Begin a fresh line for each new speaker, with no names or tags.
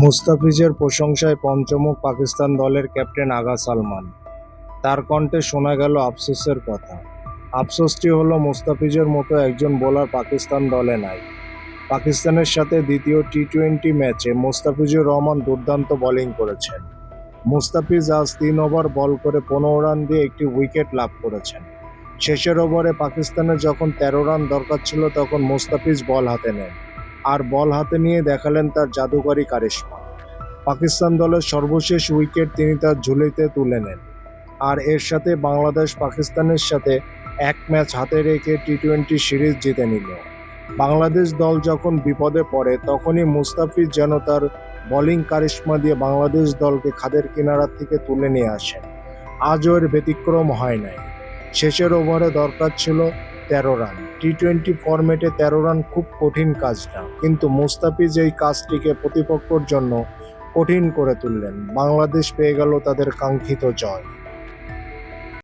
মুস্তাফিজের প্রশংসায় পঞ্চমুখ পাকিস্তান দলের ক্যাপ্টেন আগা সালমান। তার কণ্ঠে শোনা গেল আফসোসের কথা। আফসোসটি হলো মুস্তাফিজের মতো একজন বোলার পাকিস্তান দলে নাই। পাকিস্তানের সাথে দ্বিতীয় টি টোয়েন্টি ম্যাচে মুস্তাফিজুর রহমান দুর্দান্ত বোলিং করেছেন। মুস্তাফিজ আজ তিন ওভার বল করে পনেরো রান দিয়ে একটি উইকেট লাভ করেছেন। শেষের ওভারে পাকিস্তানের যখন তেরো রান দরকার ছিল, তখন মুস্তাফিজ বল হাতে নেন। আর বল হাতে নিয়ে দেখালেন তার জাদুকরী কারিশমা। পাকিস্তান দলের সর্বশেষ উইকেট তিনি তার ঝুলিতে তুলে নেন। আর এর সাথে বাংলাদেশ পাকিস্তানের সাথে এক ম্যাচ হাতে রেখে টি টোয়েন্টি সিরিজ জিতে নিল। বাংলাদেশ দল যখন বিপদে পড়ে, তখনই মুস্তাফিজ যেন তার বোলিং কারিশমা দিয়ে বাংলাদেশ দলকে খাদের কিনারা থেকে তুলে নিয়ে আসেন। আজও এর ব্যতিক্রম হয় নাই। শেষের ওভারে দরকার ছিল তেরো রান। টি টোয়েন্টি ফরম্যাটে তেরো রান খুব কঠিন কাজ না কিন্তু মুস্তাফিজ এই কাজটিকে প্রতিপক্ষর জন্য কঠিন করে তুললেন। বাংলাদেশ পেয়ে গেল তাদের কাঙ্ক্ষিত জয়।